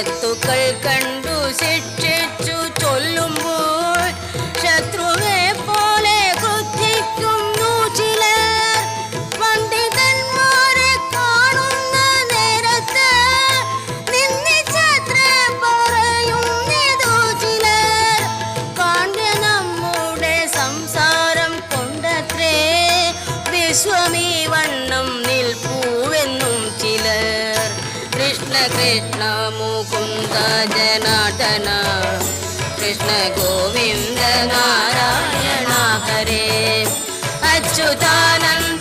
மனத்துக்கள் கண் कृष्ण मुकुन्द जनार्दन कृष्ण गोविन्द नारायण हरे अच्युतानन्द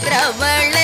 திரவள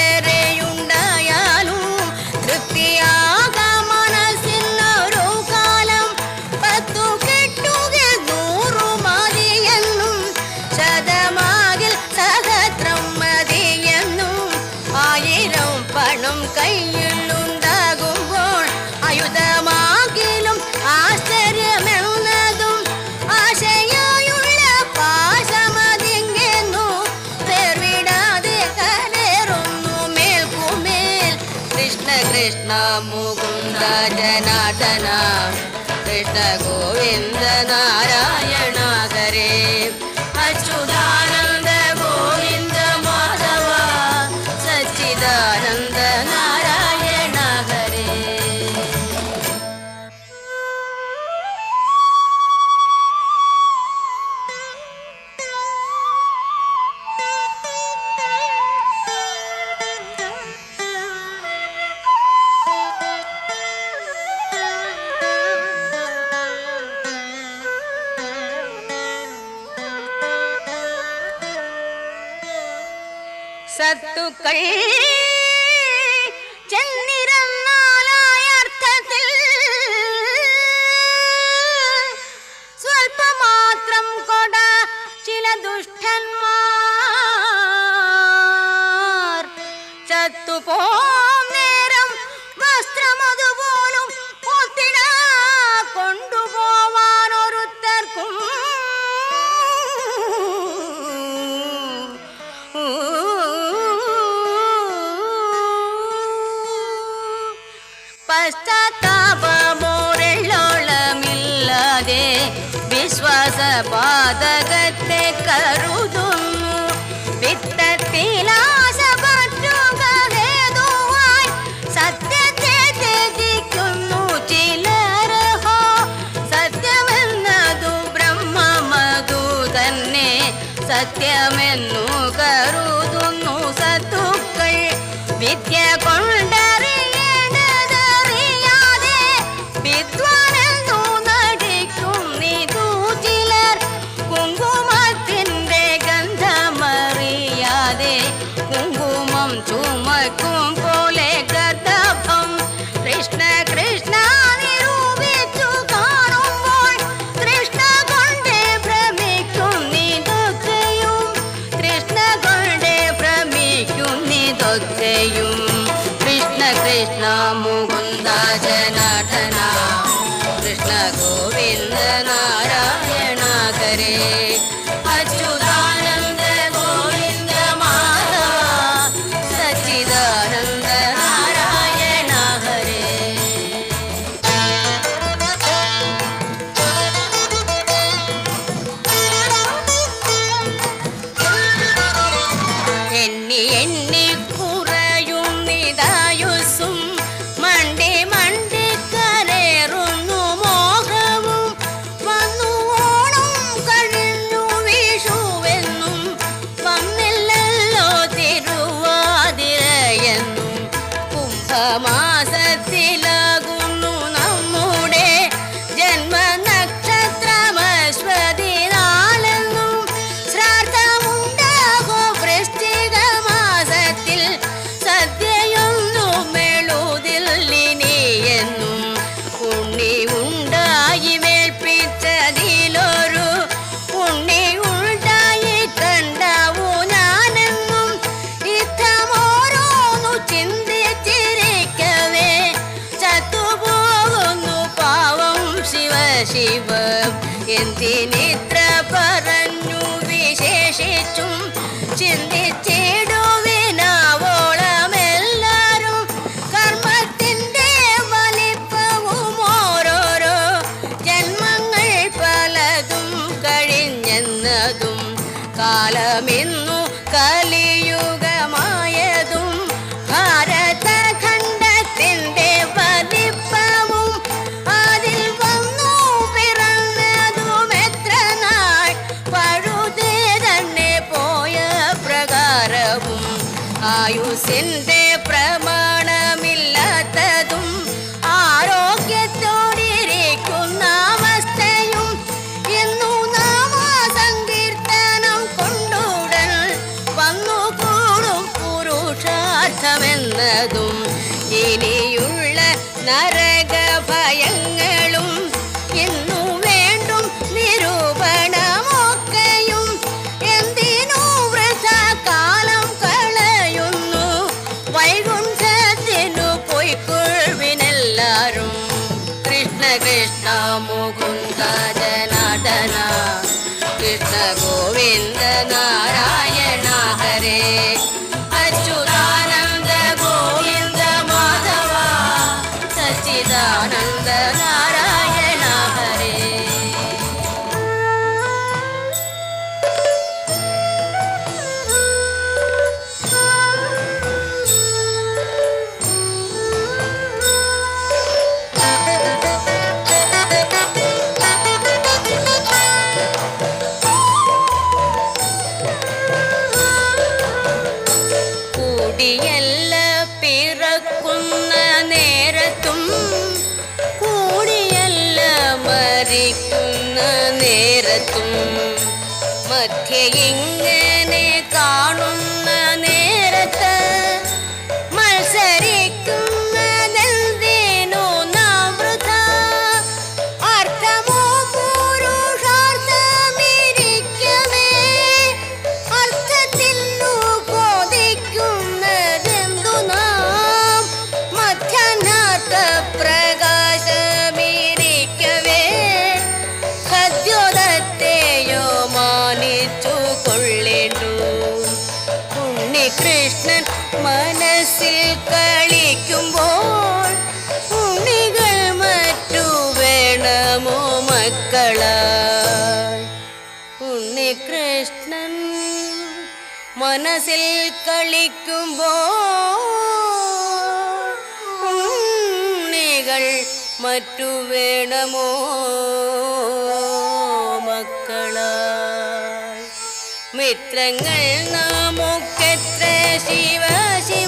ಗೋವಿಂದ ಜನಾರ್ದನ ಕೃಷ್ಣ ಗೋವಿಂದ ನಾರಾಯಣ ಕರೆ സത്തുക്കൾ. ചെന്നിരുന്നാലായർത്ഥത്തിൽ സ്വൽപ്പമാത്രം കൊട ചില ദുഷ്ടന്മാർ இல்லப்பா കാലമെന്ന് அர்த்தமென்னதும் இனியுள்ள நரக பயங்கள். കൃഷ്ണൻ മനസ്സിൽ കളിക്കുമ്പോൾ ഉണ്ണികൾ മറ്റു വേണമോ മക്കളായി മിത്രങ്ങൾ നാമൊക്കെ ശിവ ശിവ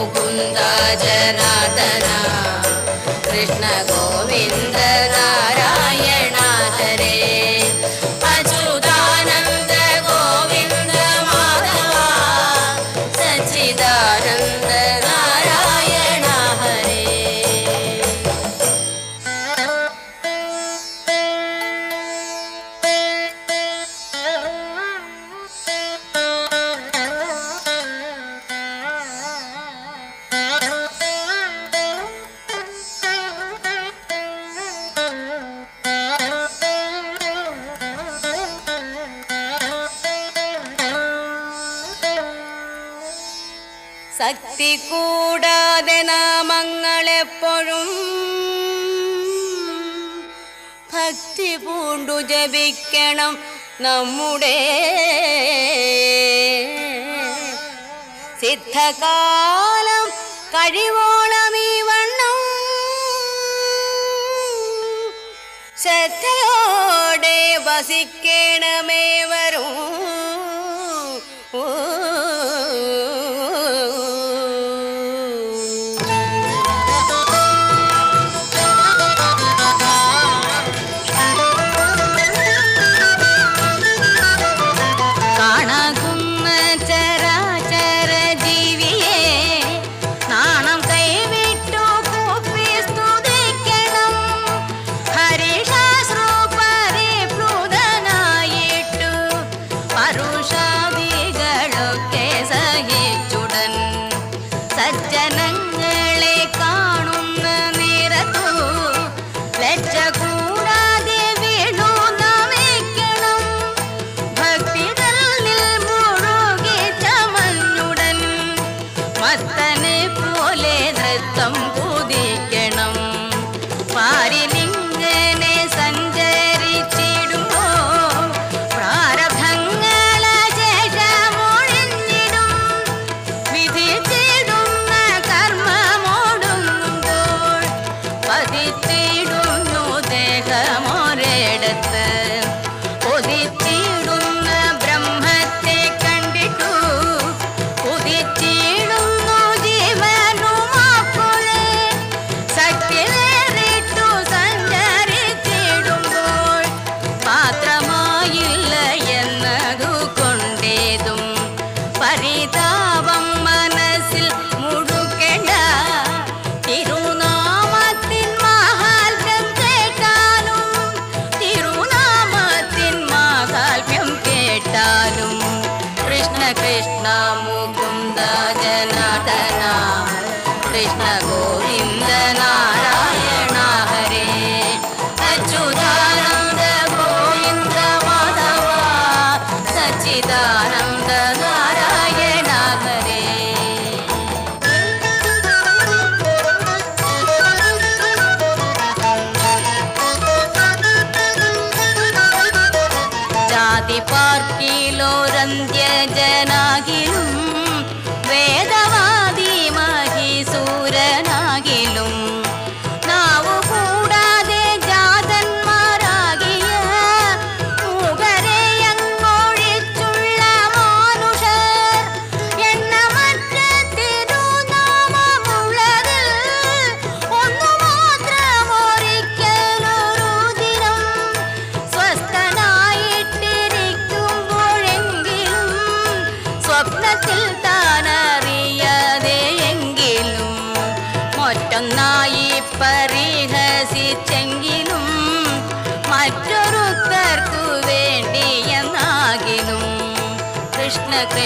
मुकुन्द जनादरा कृष्ण गोविन्दनाय കൂടാതെ നാമങ്ങളെപ്പോഴും ഭക്തി പൂണ്ടു ജപിക്കണം നമ്മുടെ സിദ്ധകാലം കഴിവോളം ഈ വണ്ണം ശ്രദ്ധയോടെ വസിക്കണമേവ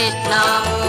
Krishna